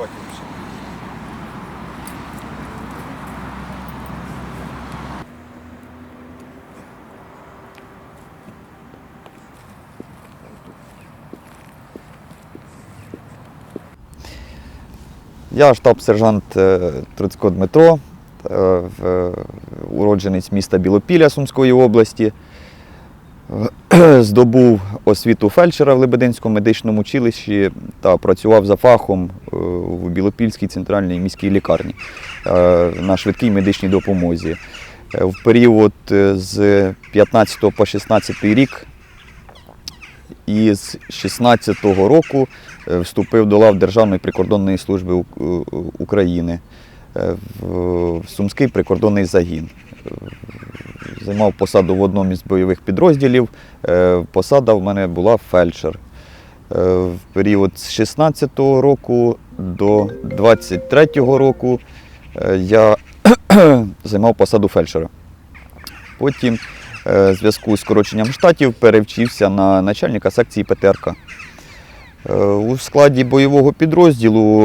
лише. Я штаб-сержант е, Труцько Дмитро, е, е, уродженець міста Білопілля Сумської області. Е, Здобув освіту фельдшера в Лебединському медичному училищі та працював за фахом е, в Білопільській центральній міській лікарні е, на швидкій медичній допомозі. В період з 15 по 16 рік і з 16-го року вступив до лав Державної прикордонної служби України в Сумський прикордонний загін. Займав посаду в одному із бойових підрозділів. Е, Посада в мене була фельдшер. Е, В період з 16-го року до 23-го року е, я займав посаду фельдшера. Потім в зв'язку з скороченням штатів перевчився на начальника секції ПТРК. У складі бойового підрозділу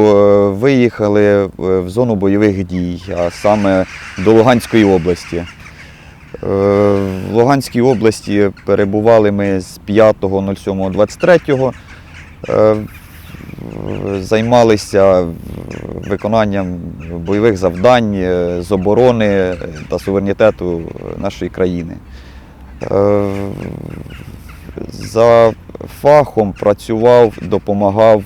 виїхали в зону бойових дій, а саме до Луганської області. Е, В Луганській області перебували ми з 5.07.23. Е, Займалися виконанням бойових завдань е, з оборони та суверенітету нашої країни. За фахом працював, допомагав,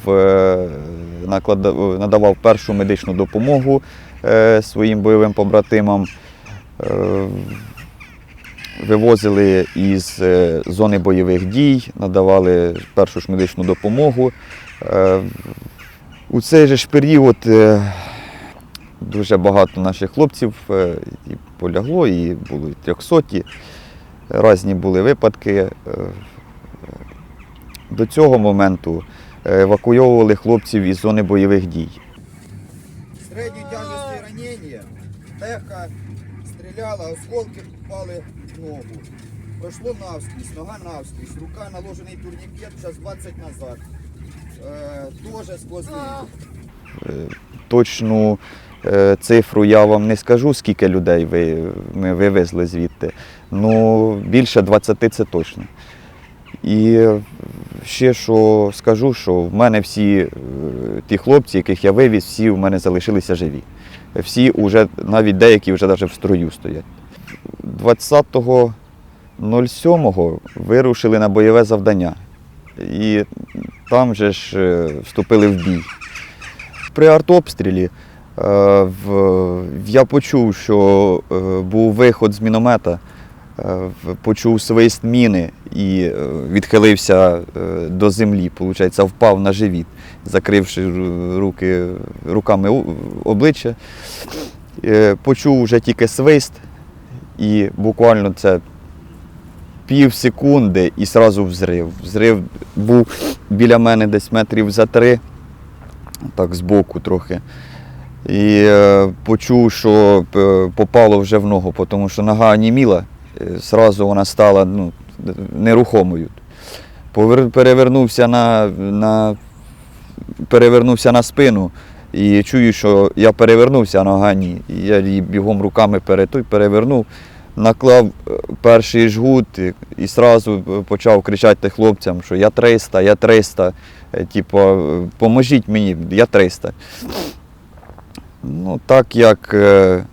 надавав першу медичну допомогу своїм бойовим побратимам. Вивозили із е, зони бойових дій, надавали першу ж медичну допомогу. Е, У цей же ж період е, дуже багато наших хлопців і полягло, і були трьохсоті. Різні були випадки. До цього моменту евакуйовували хлопців із зони бойових дій. Середньої тяжкості ранення, легка стріляла, осколки попали в ногу. Пройшло навскрізь, нога навскрізь, рука наложений турнікет, зараз 20 назад. Е, Тоже сквозний. Точну е, цифру я вам не скажу, скільки людей ми вивезли звідти. Ну, більше 20 це точно. І ще що скажу, що в мене всі е, ті хлопці, яких я вивіз, всі в мене залишилися живі. Всі вже, навіть деякі вже навіть в строю стоять. 20.07 вирушили на бойове завдання. І там же ж е, вступили в бій. При артобстрілі е, я почув, що е, був виход з міномета, почув свист міни і відхилився до землі. Получається, впав на живіт, закривши руки, руками обличчя. Почув вже тільки свист, і буквально це пів секунди і одразу взрив. Взрив був біля мене десь метрів за три так збоку трохи. І е, почув, що е, попало вже в ногу, тому що нога оніміла, е, зразу вона стала ну, нерухомою. Повер- Перевернувся на, на, перевернувся на спину і чую, що я перевернувся, а нога ні. І я її бігом руками пере- той перевернув, наклав е, перший жгут і, одразу почав кричати хлопцям, що я 300, я 300. Е, Типу, е, поможіть мені, я 300. Ну, так як е,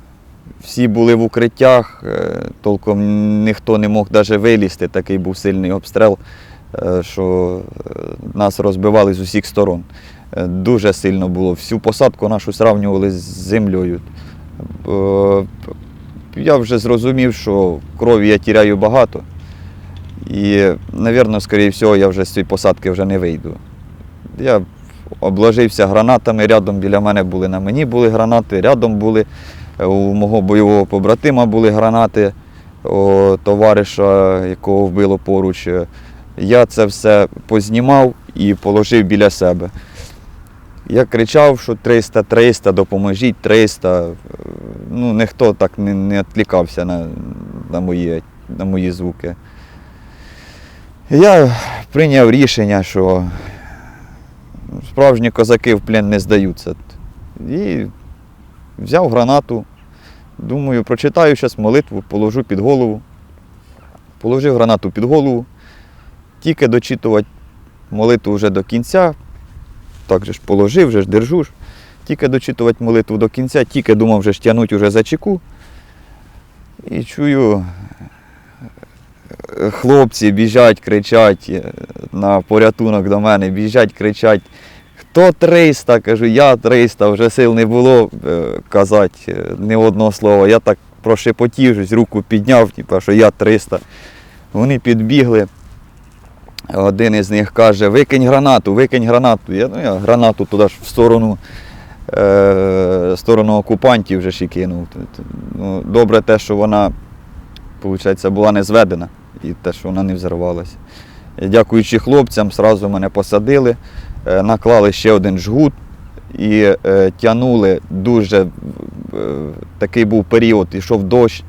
всі були в укриттях, е, толком ніхто не мог навіть вилізти, такий був сильний обстріл, е, що е, нас розбивали з усіх сторон. Е, Дуже сильно було. Всю посадку нашу сравнювали з землею. Е, Я вже зрозумів, що крові я тіряю багато. І, мабуть, скоріше всього, я вже з цієї посадки вже не вийду. Я обложився гранатами, рядом біля мене були, на мені були гранати, рядом були, е, у мого бойового побратима були гранати, у товариша, якого вбило поруч. Я це все познімав і положив біля себе. Я кричав, що 300, 300, допоможіть 300. Е, Ну, ніхто так не, не відкликався на, на, мої, на мої звуки. Я прийняв рішення, що справжні козаки в плен не здаються. І взяв гранату. Думаю, прочитаю зараз молитву, положу під голову. Положив гранату під голову. Тільки дочитувати молитву вже до кінця. Так же ж положив, вже ж держу ж. Тільки дочитувати молитву до кінця, тільки думав вже ж тягнуть уже за чеку. І чую, е, хлопці біжать, кричать е, на порятунок до мене, біжать, кричать. Хто 300? Кажу, я 300, вже сил не було е, казати ні одного слова. Я так прошепотів, руку підняв, що я 300. Вони підбігли. Один із них каже, викинь гранату, викинь гранату. Я, ну, я гранату туди ж в сторону, е, сторону окупантів вже ж кинув. Ну, добре те, що вона, виходить, була не зведена і те, що вона не взорвалася. Дякуючи хлопцям, одразу мене посадили, е, наклали ще один жгут і е, тягнули дуже е, такий був період, ішов дощ.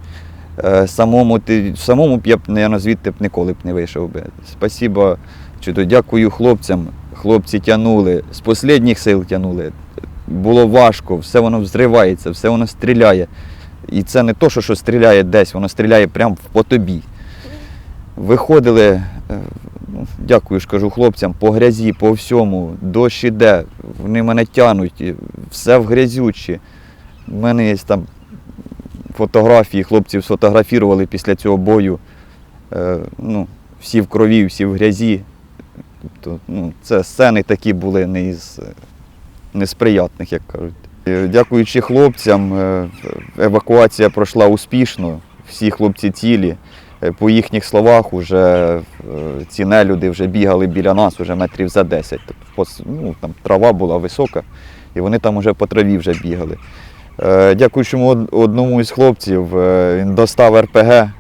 Е, Самому, ти- самому я б, наверно, звідти б ніколи б не вийшов би. Спасибо, чи то дякую хлопцям. Хлопці тягнули, з останніх сил тягнули. Було важко, все воно взривається, все воно стріляє. І це не то, що, що стріляє десь, воно стріляє прямо по тобі. Виходили, е, ну, дякую ж кажу хлопцям, по грязі, по всьому, дощ іде, вони мене тянуть, все в грязючі. У мене є там фотографії, хлопців сфотографували після цього бою. Е, ну, всі в крові, всі в грязі. Тобто, ну, це сцени такі були не із е, несприятних, як кажуть. Е, Дякуючи хлопцям, евакуація пройшла успішно, всі хлопці цілі. По їхніх словах, уже е, ці нелюди вже бігали біля нас уже метрів за 10. Тобто, ну, там трава була висока, і вони там вже по траві вже бігали. Е, Дякуючи одному із хлопців, е, він достав РПГ,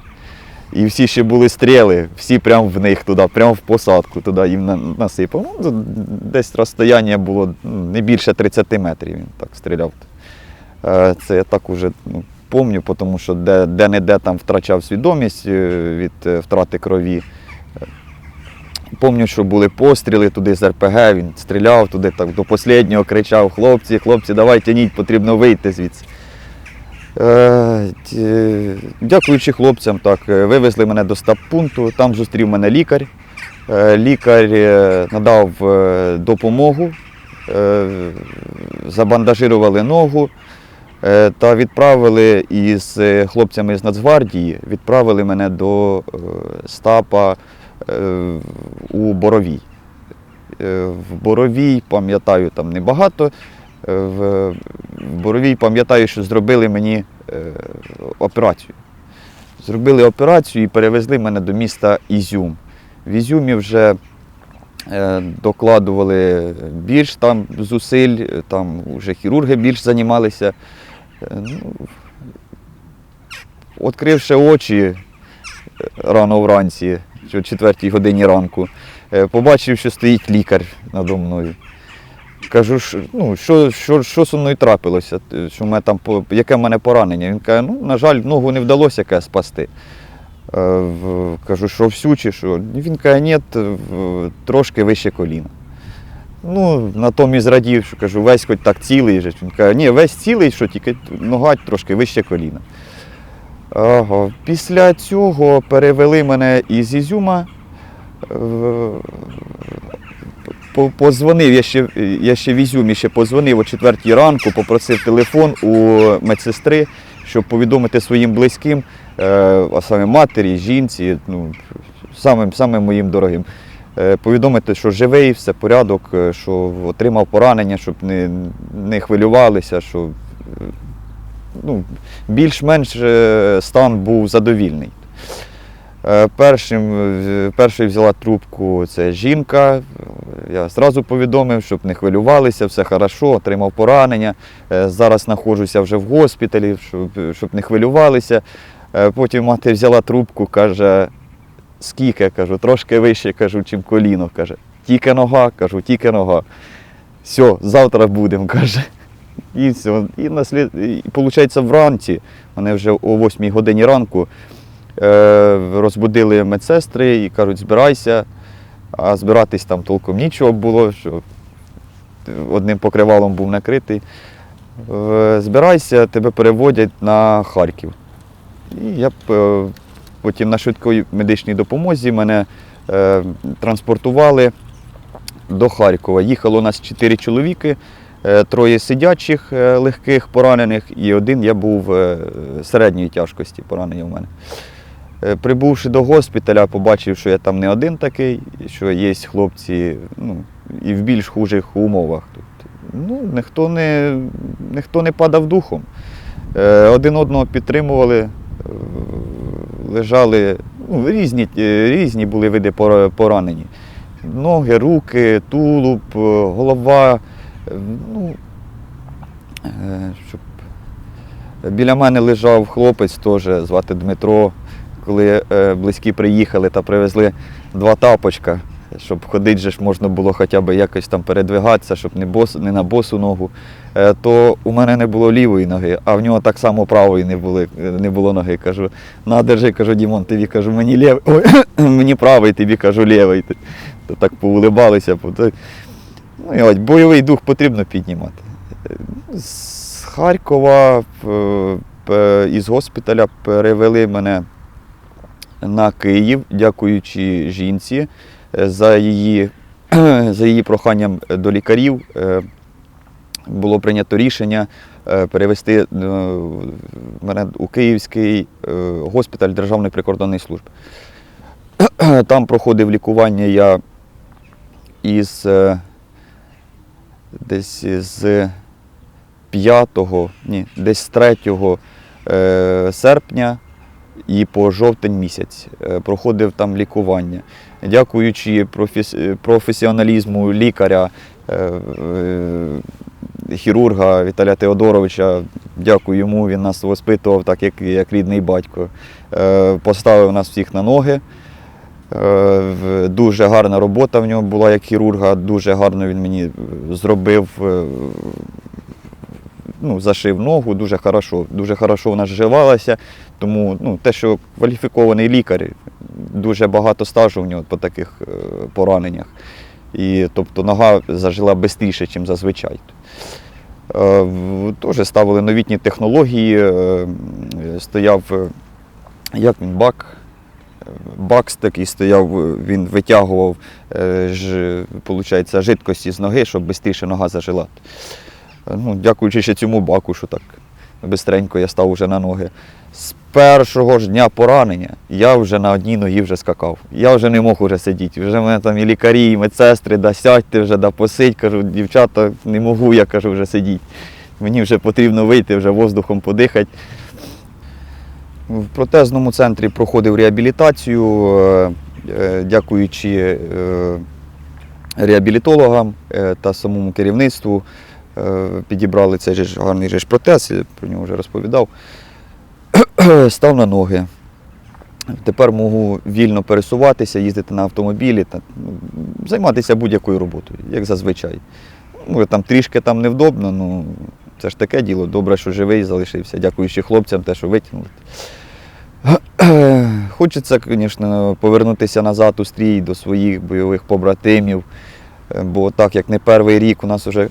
і всі ще були стріли, всі прямо в них туди, прямо в посадку туди їм насипав. Ну, десь розстояння було ну, не більше 30 метрів, він так стріляв. Е, Це я так уже ну, пам'ятаю, тому що де- де-не-де там втрачав свідомість від втрати крові. Пам'ятаю, що були постріли туди з РПГ, він стріляв туди так до останнього кричав: хлопці, хлопці, давай тяніть, потрібно вийти звідси. Е, Дякуючи хлопцям, так, е, вивезли мене до стаб-пункту, там зустрів мене лікар. Е, Лікар надав допомогу, забандажирували ногу та відправили із хлопцями з Нацгвардії, відправили мене до стапа у Боровій. Е, В Боровій, пам'ятаю, там небагато. Е, В Боровій пам'ятаю, що зробили мені е, операцію. Зробили операцію і перевезли мене до міста Ізюм. В Ізюмі вже е, докладували більш там зусиль, е, там вже хірурги більш займалися. Е, Ну, Відкривши очі е, рано вранці, о 4 годині ранку, е, побачив, що стоїть лікар надо мною. Кажу, що, ну, що, що, що зі мною трапилося, що в мене там, яке в мене поранення. Він каже, ну, на жаль, ногу не вдалося яке спасти. Е, Кажу, що всю чи що? Він каже, ні, трошки вище коліна. Ну, на тому і зрадів, що кажу, весь хоч так цілий. Він каже, ні, весь цілий, що тільки нога трошки вище коліна. Після цього перевели мене із Ізюма. е, Позвонив, я ще, я ще в Ізюмі ще позвонив о 4 ранку, попросив телефон у медсестри, щоб повідомити своїм близьким, е, а саме матері, жінці, ну, самим, самим моїм дорогим. е, Повідомити, що живий, все порядок, що отримав поранення, щоб не, не хвилювалися, що ну, більш-менш е, стан був задовільний. Е, Першим, е, першою взяла трубку це жінка. Я зразу повідомив, щоб не хвилювалися, все хорошо, отримав поранення. Зараз знаходжуся вже в госпіталі, щоб, щоб не хвилювалися. Потім мати взяла трубку, каже, скільки, кажу, трошки вище, кажу, чим коліно. Каже, тільки нога, кажу, тільки нога. Все, завтра будемо, каже. І. І, наслід... і виходить, вранці, вони вже о 8 годині ранку е, розбудили медсестри і кажуть, збирайся, а збиратись там толком нічого було, що одним покривалом був накритий. е, збирайся, тебе переводять на Харків. І я е, потім на швидкій медичній допомозі мене е, транспортували до Харкова. Їхало у нас чотири чоловіки, троє сидячих е, легких поранених, і один я був е, середньої тяжкості поранення в мене. Е, Прибувши до госпіталя, побачив, що я там не один такий, що є хлопці ну, і в більш хужих умовах. Тут. Ну, ніхто не, ніхто не падав духом. Е, Один одного підтримували, е, лежали, ну, різні, е, різні були види поранені. Ноги, руки, тулуб, е, голова. Ну, е, щоб... Біля мене лежав хлопець теж, звати Дмитро. Коли е, близькі приїхали та привезли два тапочка, щоб ходити же ж можна було хоча б якось там передвигатися, щоб не, бос, не на босу ногу, е, то у мене не було лівої ноги, а в нього так само правої не, були, не було ноги. Кажу, на, держи, кажу, Дімон, тобі кажу, мені лів... Мені правий, тобі кажу лівий. То так поулибалися. Ну, і ось, бойовий дух потрібно піднімати. З Харкова е, із госпіталя перевели мене на Київ, дякуючи жінці е, за її, за її проханням до лікарів. е, Було прийнято рішення перевести мене у Київський госпіталь Державної прикордонної служби. Там проходив лікування я із десь з 5, ні, десь з 3 е, серпня і по жовтень місяць е, проходив там лікування. Дякуючи професіоналізму лікаря, е, хірурга Віталія Теодоровича, дякую йому, він нас воспитував так, як, як рідний батько. Поставив нас всіх на ноги. Е, Дуже гарна робота в нього була як хірурга, дуже гарно він мені е, зробив, е, ну, зашив ногу, дуже хорошо, дуже хорошо вона зживалася. Тому ну, те, що кваліфікований лікар, дуже багато стажу в нього по таких пораненнях. І, тобто нога зажила швидше, ніж зазвичай. Теж ставили новітні технології, стояв, як він, бак, бакс такий стояв, він витягував е, ж, получається, жидкості з ноги, щоб швидше нога зажила. Е, Ну, дякуючи ще цьому баку, що так бистренько я став уже на ноги. З першого ж дня поранення я вже на одній ногі вже скакав. Я вже не мог уже сидіти. Вже мене там і лікарі, і медсестри, да сядьте вже, да посидь. Кажу, дівчата, не можу, я кажу, вже сидіти. Мені вже потрібно вийти, вже воздухом подихати. В протезному центрі проходив реабілітацію, е, е, дякуючи е, реабілітологам та самому керівництву. Підібрали цей же гарний же протез, я про нього вже розповідав. Став на ноги. Тепер можу вільно пересуватися, їздити на автомобілі та ну, займатися будь-якою роботою, як зазвичай. Ну, там трішки там невдобно, ну це ж таке діло. Добре, що живий залишився, дякуючи хлопцям, те, що витягнули. Хочеться, звісно, повернутися назад у стрій до своїх бойових побратимів. Е, Бо так як не перший рік у нас вже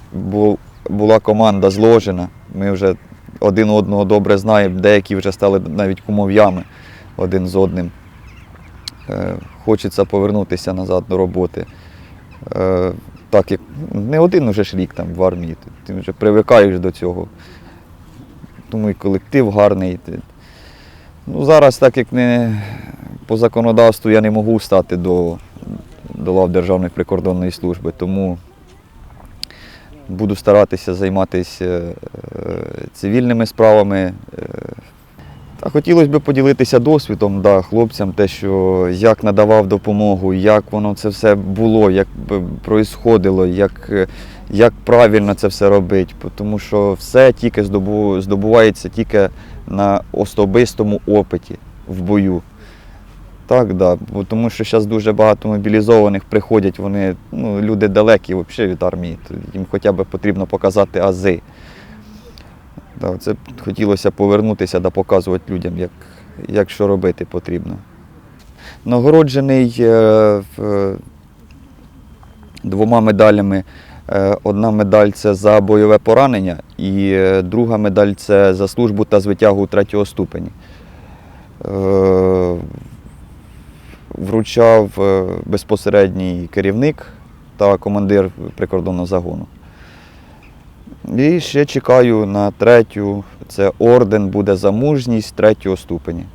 була команда зложена, ми вже один одного добре знаємо, деякі вже стали навіть кумов'ями один з одним. Е, Хочеться повернутися назад до роботи. Е, Так як не один уже ж рік там в армії, ти, вже привикаєш до цього. Тому і колектив гарний. Ну, зараз, так як не по законодавству я не можу стати до, до лав Державної прикордонної служби, тому буду старатися займатися е, цивільними справами. Та хотілося б поділитися досвідом да, хлопцям, те, що як надавав допомогу, як воно це все було, як проїсходило, як, як правильно це все робити. Тому що все тільки здобу- здобувається тільки на особистому опиті в бою. Так, да. Тому що зараз дуже багато мобілізованих приходять, вони ну, люди далекі взагалі від армії. Їм хоча б потрібно показати ази. Да, це хотілося повернутися да показувати людям, як, як що робити потрібно. Нагороджений е, в- двома медалями Е, Одна медаль це за бойове поранення, і е, друга медаль це за службу та звитягу третього ступені. Е, Вручав е, безпосередній керівник та командир прикордонного загону. І ще чекаю на третю. Це орден буде за мужність третього ступені.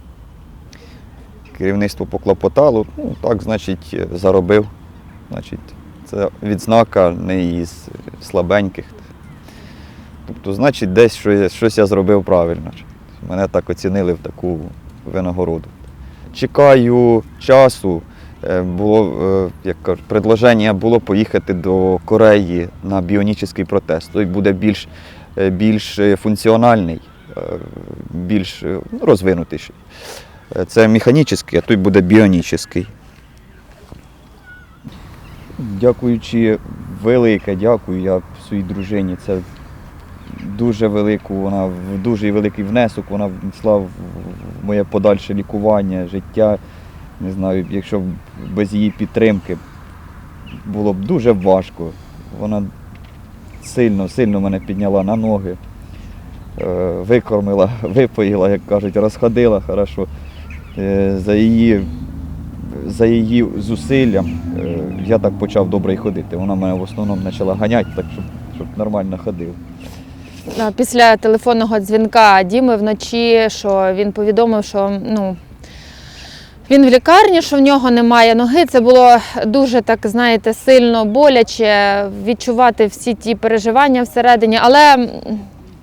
Керівництво поклопотало, ну так, значить, заробив. Значить, це відзнака не із слабеньких. Тобто, значить, десь щось, щось я зробив правильно. Мене так оцінили в таку винагороду. Чекаю часу. Е, Було, е, як кажуть, предложення було поїхати до Кореї на біонічний протест. Той буде більш, е, більш функціональний, більш ну, розвинутіший. Е, Це механічний, а той буде біонічний. Дякуючи велике, дякую я своїй дружині. Це дуже велику, вона дуже великий внесок, вона внесла в моє подальше лікування, життя. Не знаю, якщо без її підтримки було б дуже важко. Вона сильно, сильно мене підняла на ноги, е, викормила, випоїла, як кажуть, розходила хорошо. Е, За її, за її зусиллям е, я так почав добре ходити. Вона мене в основному почала ганяти, так щоб, щоб нормально ходив. Після телефонного дзвінка Діми вночі, що він повідомив, що ну, він в лікарні, що в нього немає ноги. Це було дуже так, знаєте, сильно боляче відчувати всі ті переживання всередині. Але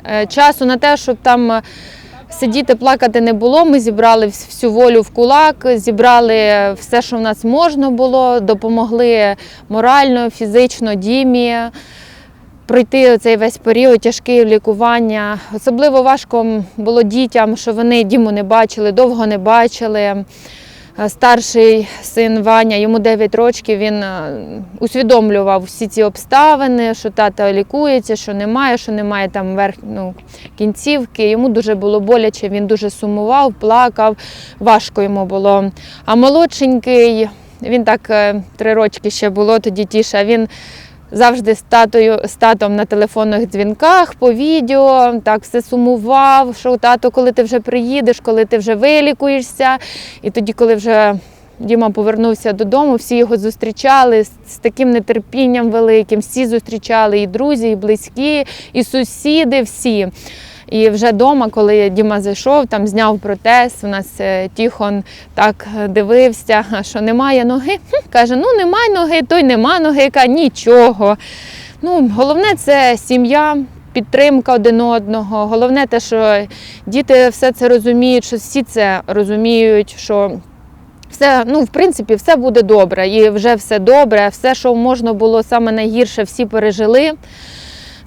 е, часу на те, щоб там сидіти, плакати не було. Ми зібрали всю волю в кулак, зібрали все, що в нас можна було, допомогли морально, фізично Дімі пройти цей весь період тяжкий лікування. Особливо важко було дітям, що вони Діму не бачили, довго не бачили. Е, Старший син Ваня, йому 9 років, він е, усвідомлював всі ці обставини, що тата лікується, що немає, що немає там верх, ну, кінцівки. Йому дуже було боляче, він дуже сумував, плакав, важко йому було. А молодшенький, він так е, три рочки ще було, тоді тіша. Він завжди з татою, з татом на телефонних дзвінках по відео, так все сумував, що тато, коли ти вже приїдеш, коли ти вже вилікуєшся. І тоді, коли вже Діма повернувся додому, всі його зустрічали з, таким нетерпінням великим. Всі зустрічали і друзі, і близькі, і сусіди, всі. І вже вдома, коли Діма зайшов, там зняв протез, у нас е, Тіхон так е, дивився, що немає ноги. Каже, ну немає ноги, той нема ноги, каже, нічого. Ну, головне це сім'я, підтримка один одного. Головне те, що діти все це розуміють, що всі це розуміють, що все, ну, в принципі, все буде добре. І вже все добре, все, що можна було саме найгірше, всі пережили.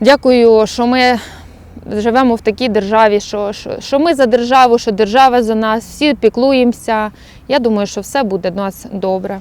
Дякую, що ми живемо в такій державі, що, що, що ми за державу, що держава за нас, всі піклуємося. Я думаю, що все буде у нас добре.